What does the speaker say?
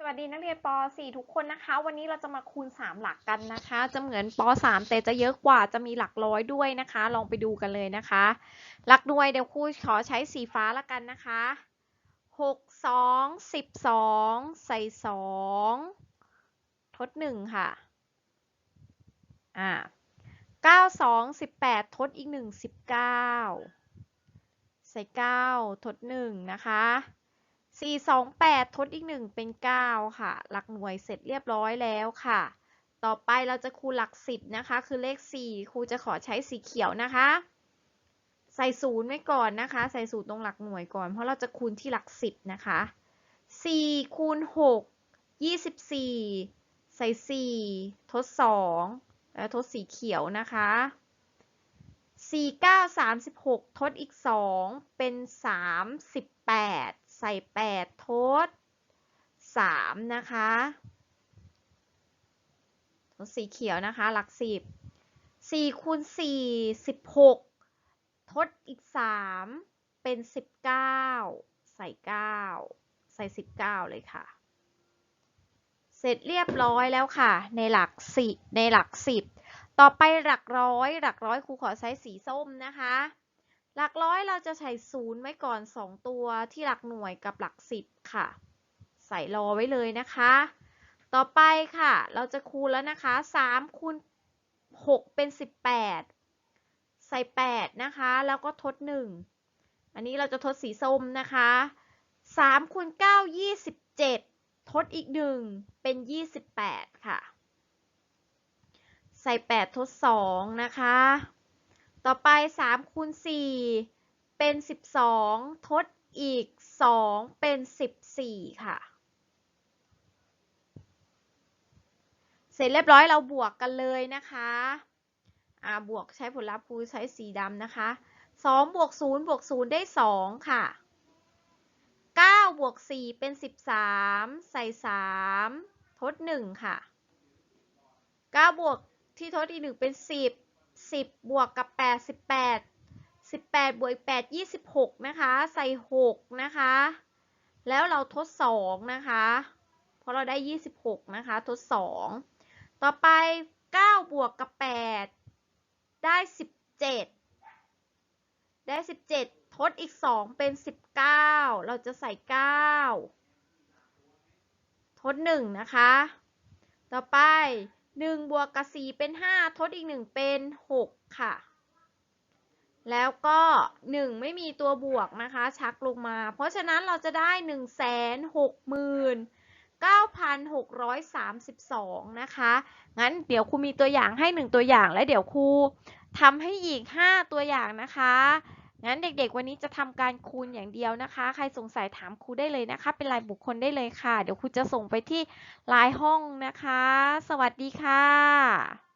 สวัสดีนักเรียนป .4 ทุกคนนะคะ วันนี้เราจะมาคูณ 3 หลักกันนะคะ จะเหมือนป .3 แต่จะเยอะกว่าจะมีหลักร้อยด้วยนะคะ ลองไปดูกันเลยนะคะ หลักหน่วยเดี๋ยวครูขอใช้สีฟ้าละกันนะคะ 6 2 12 ใส่ 2 ทด 1 ค่ะอ่า9 2 18 ทดอีก 1 19 ใส่ 9 ทด 1 นะคะ สี่สองแปดทดอีกหนึ่งเป็นเก้าค่ะ หลักหน่วยเสร็จเรียบร้อยแล้วค่ะ ต่อไปเราจะคูณหลักสิบนะคะ คือเลขสี่ครูจะขอใช้สีเขียวนะคะ ใส่ศูนย์ไว้ก่อนนะคะ ใส่ศูนย์ตรงหลักหน่วยก่อน เพราะเราจะคูณที่หลักสิบนะคะสี่คูณหกยี่สิบสี่ใส่สี่ทดสองแล้วทดสีเขียวนะคะ สี่เก้าสามสิบหกทดอีกสองเป็นสามสิบแปดใส่8ทด3นะคะทดสีเขียวนะคะ หลัก10 4คูณ4 16ทดอีก3เป็น19ใส่9ใส่19เก้าเลยค่ะ เสร็จเรียบร้อยแล้วค่ะ ในหลัก10ในหลัก10 ต่อไปหลักร้อย หลักร้อยครูขอใช้สีส้มนะคะ หลักร้อยเราจะใส่ศูนย์ไว้ก่อน 2 ตัวที่หลักหน่วยกับหลักสิบค่ะ ใส่รอไว้เลยนะคะ ต่อไปค่ะ เราจะคูณแล้วนะคะ3คูณ6เป็น 18 ใส่ 8 นะคะ แล้วก็ทด 1 อันนี้เราจะทดสีส้มนะคะ3คูณ9 27 ทดอีก 1 เป็น 28 ค่ะ ใส่ 8 ทด 2 นะคะ ต่อไป 3 คูณ 4 เป็น 12 ทดอีก 2 เป็น 14 ค่ะ เสร็จเรียบร้อยเราบวกกันเลยนะคะอ่าบวกใช้ผลลัพธ์ครูใช้สีดำนะคะ 2 บวก 0 บวก 0 ได้ 2 ค่ะ 9 บวก 4 เป็น 13 ใส่ 3 ทด 1 ค่ะ 9 บวก ที่ทดอีก1เป็น 10 10 บวกกับ 8 18 18 บวก8 26 นะคะ ใส่ 6 นะคะ แล้วเราทด 2 นะคะ เพราะเราได้ 26 นะคะ ทด 2 ต่อไป 9 บวกกับ 8 ได้ 17 ได้ 17 ทดอีก 2 เป็น 19 เราจะใส่ 9 ทด 1 นะคะ ต่อไป 1บวกกับ4เป็น 5 ทดอีก 1 เป็น 6 ค่ะ แล้วก็ 1 ไม่มีตัวบวกนะคะ ชักลงมา เพราะฉะนั้นเราจะได้ 1 6 9,632 นะคะ งั้นเดี๋ยวครูมีตัวอย่างให้ 1 ตัวอย่างและเดี๋ยวครูทำให้อีก 5 ตัวอย่างนะคะ งั้นเด็กๆ วันนี้จะทำการคูณอย่างเดียวนะคะ ใครสงสัยถามครูได้เลยนะคะ เป็นรายบุคคลได้เลยค่ะ เดี๋ยวครูจะส่งไปที่ไลน์ห้องนะคะ สวัสดีค่ะ